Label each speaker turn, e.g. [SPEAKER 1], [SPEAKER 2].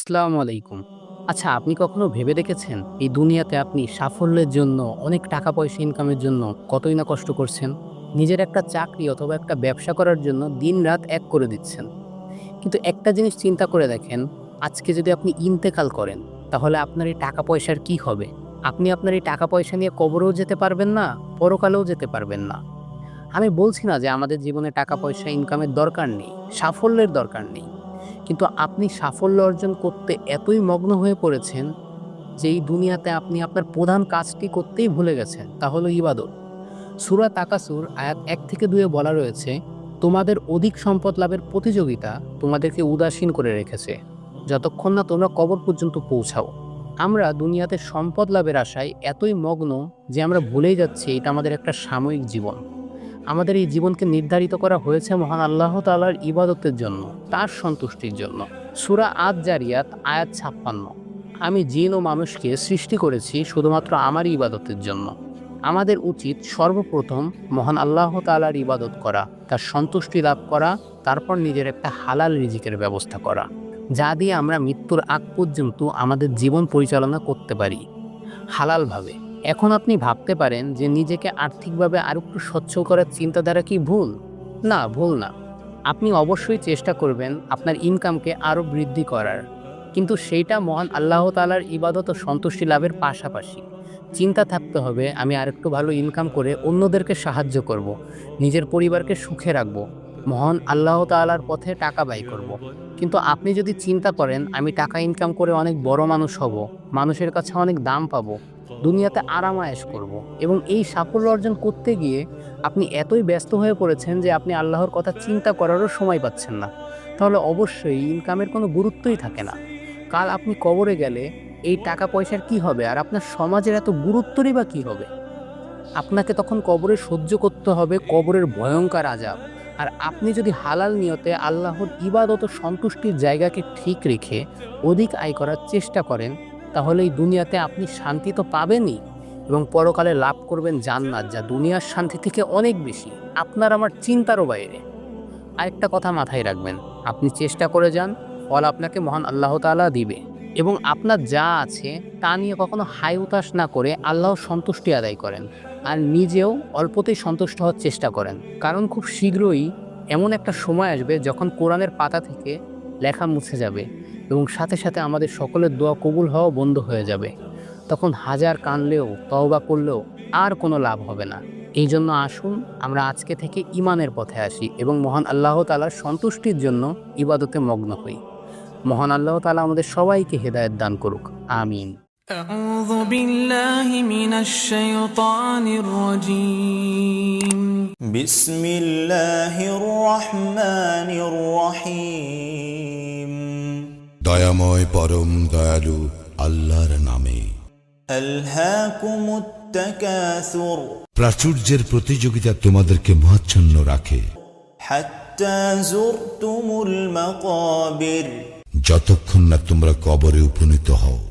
[SPEAKER 1] আসসালামু আলাইকুম। আচ্ছা আপনি কখনো ভেবে দেখেছেন এই দুনিয়াতে আপনি সাফল্যের জন্য, অনেক টাকা পয়সা ইনকামের জন্য কতই না কষ্ট করছেন? নিজের একটা চাকরি অথবা একটা ব্যবসা করার জন্য দিন রাত এক করে দিচ্ছেন। কিন্তু একটা জিনিস চিন্তা করে দেখেন, আজকে যদি আপনি ইন্তেকাল করেন, তাহলে আপনার এই টাকা পয়সার কি হবে? আপনি আপনার এই টাকা পয়সা নিয়ে কবরেও যেতে পারবেন না, পরকালেও যেতে পারবেন না। আমি বলছি না যে আমাদের জীবনে টাকা পয়সা ইনকামের দরকার নেই, সাফল্যের দরকার নেই। কিন্তু আপনি সাফল্য অর্জন করতে এতই মগ্ন হয়ে পড়েছেন যে এই দুনিয়াতে আপনি আপনার প্রধান কাজটি করতেই ভুলে গেছেন, তা হলো ইবাদত। সুরা তাকাসুর, আয়াত এক থেকে দুয়ে বলা রয়েছে, তোমাদের অধিক সম্পদ লাভের প্রতিযোগিতা তোমাদেরকে উদাসীন করে রেখেছে। যতক্ষণ না তোমরা কবর পর্যন্ত পৌঁছাও। আমরা দুনিয়াতে সম্পদ লাভের আশায় এতই মগ্ন যে আমরা ভুলেই যাচ্ছি, এটা আমাদের একটা সাময়িক জীবন। আমাদের এই জীবনকে নির্ধারিত করা হয়েছে মহান আল্লাহ তালার ইবাদতের জন্য, তার সন্তুষ্টির জন্য। সুরা আদ জারিয়াত আয়াত ছাপ্পান্ন। আমি জিন ও মানুষকে সৃষ্টি করেছি শুধুমাত্র আমারই ইবাদতের জন্য। আমাদের উচিত সর্বপ্রথম মহান আল্লাহ তালার ইবাদত করা, তার সন্তুষ্টি লাভ করা, তারপর নিজের একটা হালাল রিজিকের ব্যবস্থা করা, যা দিয়ে আমরা মৃত্যুর আগ পর্যন্ত আমাদের জীবন পরিচালনা করতে পারি, হালালভাবে। এখন আপনি ভাবতে পারেন যে নিজেকে আর্থিকভাবে আর একটু সচ্ছল করার চিন্তাধারা কি ভুল না ভুল না আপনি অবশ্যই চেষ্টা করবেন আপনার ইনকামকে আরও বৃদ্ধি করার কিন্তু সেইটা মহান আল্লাহ তালার ইবাদত ও সন্তুষ্টি লাভের পাশাপাশি চিন্তা থাকতে হবে, আমি আরেকটু ভালো ইনকাম করে অন্যদেরকে সাহায্য করব। নিজের পরিবারকে সুখে রাখব, মহান আল্লাহ তালার পথে টাকা ব্যয় করব। কিন্তু আপনি যদি চিন্তা করেন, আমি টাকা ইনকাম করে অনেক বড় মানুষ হব, মানুষের কাছে অনেক দাম পাবো দুনিয়াতে আরাম আরামায়েশ করব। এবং এই সাফল্য অর্জন করতে গিয়ে আপনি এতই ব্যস্ত হয়ে পড়েছেন যে আপনি আল্লাহর কথা চিন্তা করারও সময় পাচ্ছেন না। তাহলে অবশ্যই ইনকামের কোনো গুরুত্বই থাকে না। কাল আপনি কবরে গেলে এই টাকা পয়সার কি হবে? আর আপনার সমাজের এত গুরুত্বরই বা কী হবে? আপনাকে তখন কবরে সহ্য করতে হবে কবরের ভয়ঙ্কর আজাব আর আপনি যদি হালাল নিয়তে আল্লাহর ইবাদত সন্তুষ্টির জায়গাকে ঠিক রেখে অধিক আয় করার চেষ্টা করেন তাহলে এই দুনিয়াতে আপনি শান্তি তো পাবেনই এবং পরকালে লাভ করবেন জান্নাত, যা দুনিয়ার শান্তি থেকে অনেক বেশি। আপনার আমার চিন্তারও বাইরে। আরেকটা কথা মাথায় রাখবেন, আপনি চেষ্টা করে যান, ফল আপনাকে মহান আল্লাহ তাআলা দিবে এবং আপনার যা আছে তা নিয়ে কখনো হাই উতাস না করে আল্লাহর সন্তুষ্টি আদায় করেন। আর নিজেও অল্পতেই সন্তুষ্ট হওয়ার চেষ্টা করেন। কারণ খুব শীঘ্রই এমন একটা সময় আসবে যখন কোরআনের পাতা থেকে লেখা মুছে যাবে। এবং সাথে সাথে আমাদের সকলের দোয়া কবুল হওয়া বন্ধ হয়ে যাবে তখন হাজার কানলেও তওবা করলেও আর কোনো লাভ হবে না এই জন্য আসুন আমরা আজকে থেকে ইমানের পথে আসি এবং মহান আল্লাহ তালার সন্তুষ্টির জন্য ইবাদতে মগ্ন হই মহান আল্লাহ তালা আমাদের সবাইকে হেদায়ত দান করুক আমিন
[SPEAKER 2] أعوذ بالله من الشيطان الرجيم
[SPEAKER 3] بسم الله الرحمن الرحيم
[SPEAKER 4] দয়াময় পরম দয়ালু আল্লাহর নামে। প্রাচুর্যের প্রতিযোগিতা তোমাদেরকে মহাচ্ছন্ন রাখে। যতক্ষণ না তোমরা কবরে উপনীত হও।